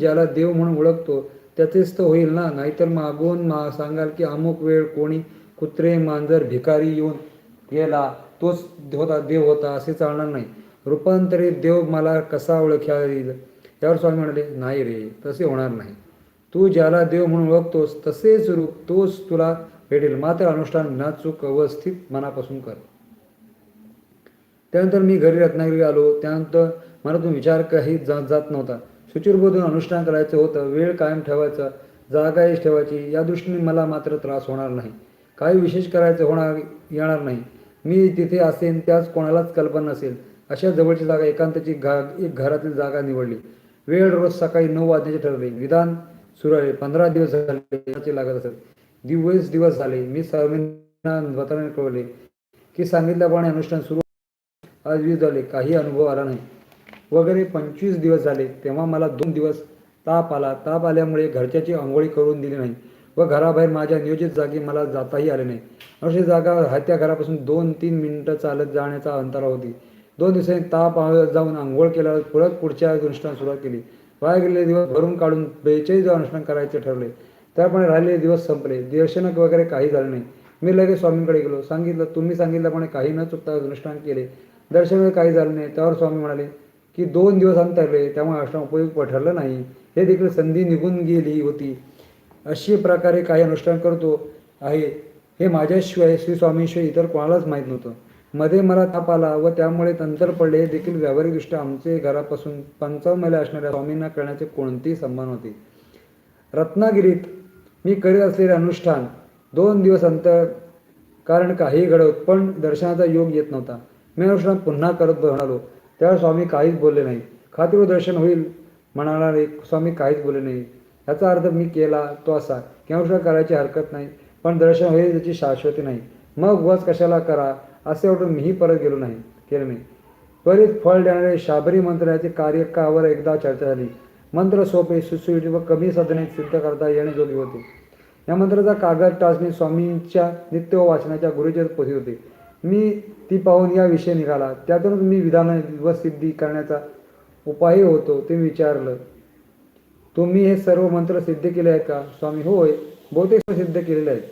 ज्याला देव म्हणून ओळखतो त्याचेच तर होईल ना? नाहीतर मागून मा सांगाल की अमुक वेळ कोणी कुत्रे मांजर भिकारी येऊन गेला तोच होता देव होता असे चालणार नाही. रूपांतरित देव मला कसा ओळख्या येईल त्यावर स्वामी म्हणाले नाही रे तसे होणार नाही. तू ज्याला देव म्हणून ओळखतोस तसेच रूप तोच तुला भेटेल. मात्र अनुष्ठान ना चूक अवस्थित मनापासून कर. त्यानंतर मी घरी रत्नागिरी आलो. त्यानंतर मनातून विचार काही जात जात नव्हता. शुचिरबोधून अनुष्ठान करायचं होतं वेळ कायम ठेवायचा जागाही ठेवायची या दृष्टीने मला मात्र त्रास होणार नाही. काही विशेष करायचं होणार येणार नाही. मी तिथे असेन त्याच कोणालाच कल्पना नसेल. अशा जवळची जागा एकांताची घा एक घरातील जागा निवडली. वेळ रोज सकाळी नऊ वाजण्याचे ठरले. विधान सुरू आहे. पंधरा दिवस झाले. लागत असत. दिवस दिवस झाले. मी सर्वांना कळवले की सांगितल्याप्रमाणे अनुष्ठान सुरू. आज वीज झाले. काही अनुभव आला नाही. वगैरे पंचवीस दिवस झाले. तेव्हा मला दोन दिवस ताप आला. ताप आल्यामुळे घरच्याची आंघोळी करून दिली नाही व घराबाहेर माझ्या नियोजित जागी मला जाताही आले नाही. अशी जागा हात्या घरापासून दोन तीन मिनटं चालत जाण्याचा अंतरा होती. दोन दिवसांनी ताप जाऊन आंघोळ केल्यावर पुढं पुढच्या अनुष्ठान सुरुवात केली. वाया गेलेले दिवस भरून काढून बेचाळीस अनुष्ठान करायचे ठरले. त्याप्रमाणे राहिलेले दिवस संपले. दर्शन वगैरे काही झालं नाही. मी लगेच स्वामींकडे गेलो. सांगितलं तुम्ही सांगितल्याप्रमाणे काही न चुकता अनुष्ठान केले. दर्शन काही झालं नाही. त्यावर स्वामी म्हणाले की दोन दिवस अंतरले त्यामुळे अनुष्ठान उपयुक्त ठरलं नाही. हे देखील संधी निघून गेली होती. अशी प्रकारे काही अनुष्ठान करतो आहे. हे माझ्याशिवाय श्री स्वामीशिवाय इतर कोणालाच माहीत नव्हतं. मध्ये मला ताप आला व त्यामुळे तंत्र पडले. हे देखील व्यावहारिकदृष्ट्या आमचे घरापासून पंचावन्न असणाऱ्या स्वामींना करण्याचे कोणतेही संबंध होते रत्नागिरीत मी करीत असलेले अनुष्ठान दोन दिवस अंतर कारण काही घडवत पण दर्शनाचा योग येत नव्हता. मी अनुष्ठान पुन्हा करत म्हणालो त्यावेळेस स्वामी काहीच बोलले नाही. खात्रीवर दर्शन होईल म्हणाले स्वामी काहीच बोलले नाही. याचा अर्थ मी केला तो असा की करायची हरकत नाही पण दर्शन होईल त्याची शाश्वती नाही. मग वच कशाला करा असे वाटून मीही परत गेलो नाही केलं नाही. त्वरित फळ देणारे शाबरी मंत्राचे कार्य कावर एकदा चर्चा झाली. मंत्र सोपे सुसुवित व कमी साधने सिद्ध करता येण्याजोगे होते. या मंत्राचा कागद टाचणी स्वामींच्या नित्य वाचनाच्या गुरुजीत पोथी होते. मी ती पाहून या विषय निघाला. त्यातूनच मी विधान व सिद्धी करण्याचा उपायही होतो ते विचारलं. तुम्ही हे सर्व मंत्र सिद्ध केले आहेत का? स्वामी होय बहुतेक सिद्ध केलेले आहेत.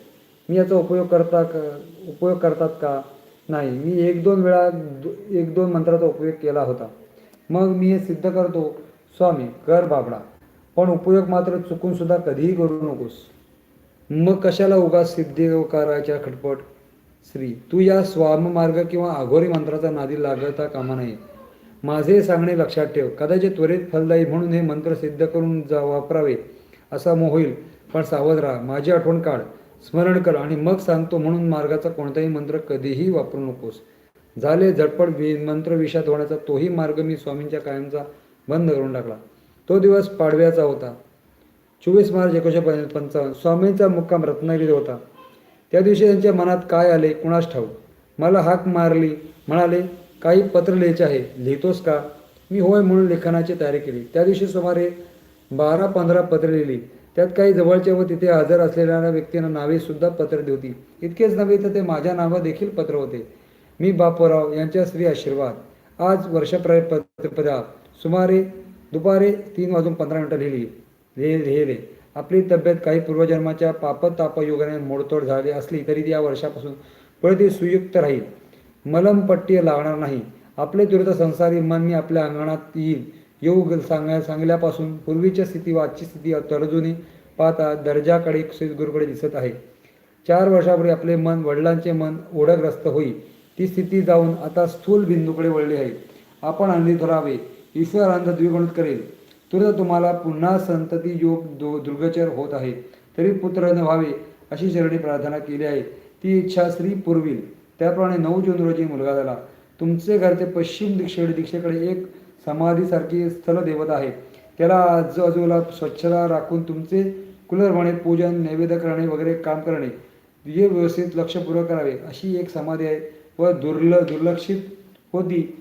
मी याचा उपयोग करता का उपयोग करतात का? नाही मी एक दोन वेळा दो- एक दोन मंत्राचा उपयोग केला होता. मग मी हे सिद्ध करतो स्वामी कर बाबडा. पण उपयोग मात्र चुकून सुद्धा कधीही करू नकोस. मग कशाला उगाच सिद्धी करायच्या खटपट? श्री तू या स्वाममार्ग किंवा अघोरी मंत्राचा नादी लागता कामा नये. माझे सांगणे लक्षात ठेव. कदाचित त्वरित फलदायी म्हणून हे मंत्र सिद्ध करून जा वापरावे असा मोह होईल. पण सावध राहा. माझी आठवण काढ. स्मरण कर आणि मग सांगतो म्हणून मार्गाचा कोणताही मंत्र कधीही वापरू नकोस. झाले झटपट वि मंत्र विषात होण्याचा तोही मार्ग मी स्वामींच्या कायमचा बंद करून टाकला. तो दिवस पाडव्याचा होता. चोवीस मार्च एकोणीसशे पंचावन्न. स्वामींचा मुक्काम रत्नागिरीत होता. त्या दिवशी त्यांच्या मनात काय आले कुणास ठाऊक? मला हाक मारली म्हणाले काही पत्र लिहायचे आहे लिहितोस का? मी होय म्हणून लेखनाची तयारी केली. त्या दिवशी सुमारे बारा पंधरा पत्रे लिहिली. त्यात काही जवळचे व तिथे हजर असलेल्या व्यक्तींना नावे सुद्धा पत्र होती इतकेच नव्हे तर ते माझ्या नावा देखील पत्र होते. मी बापूराव यांच्या श्री आशीर्वाद. आज वर्षप्र पत्रिका सुमारे दुपारी तीन वाजून पंधरा मिनटं लिहिली. लिहिले. आपली तब्येत काही पूर्वजन्माच्या पापतापयोगाने मोडतोड झाली असली तरी ती या वर्षापासून पुढे ती सुयुक्त राहील. मलमपट्टी लागणार नाही. आपले दुर्द संसारी मन मी आपल्या अंगणात येईल. येऊ ग- सांगा सांगल्यापासून पूर्वीच्या स्थिती व आजची स्थिती तरजूनी पाहता दर्जाकडे गुरुकडे दिसत आहे. चार वर्षापूर्वी आपले मन वडिलांचे मन ओढग्रस्त होई. ती स्थिती जाऊन आता स्थूल बिंदूकडे वळली आहे. आपण आनंदित धरावे ईश्वर आनंद द्विगुणित करेल. तुरंत तुम्हाला पुन्हा संतती योग दु दुर्गचर होत आहे. तरी पुत्र न व्हावे अशी चरणी प्रार्थना केली आहे. ती इच्छा श्री पुरविल. त्याप्रमाणे नऊ जून रोजी मुलगा झाला. तुमचे घरचे पश्चिम दीक्षे दीक्षेकडे एक समाधीसारखी स्थल देवत आहे. त्याला आजूबाजूला स्वच्छता राखून तुमचे कुलरपणे पूजन नैवेद्य करणे वगैरे काम करणे. हे व्यवस्थित लक्षपूर्वक करावे अशी एक समाधी आहे व दुर्ल दुर्लक्षित होती.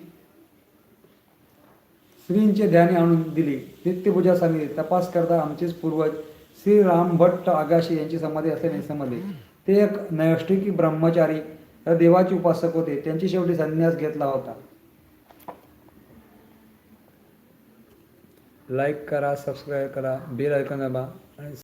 श्रींचे ध्याने आणून दिली. नित्यपूजा सांगितली तपास करता आमचेच पूर्वज श्री राम भट्ट आगाशी यांची समाधी असल्याने समजले. ते एक नैष्ठिकी ब्रह्मचारी या देवाचे उपासक होते. त्यांची शेवटी संन्यास घेतला होता. लाईक करा सबस्क्राईब करा बेल ऐकून दाबा.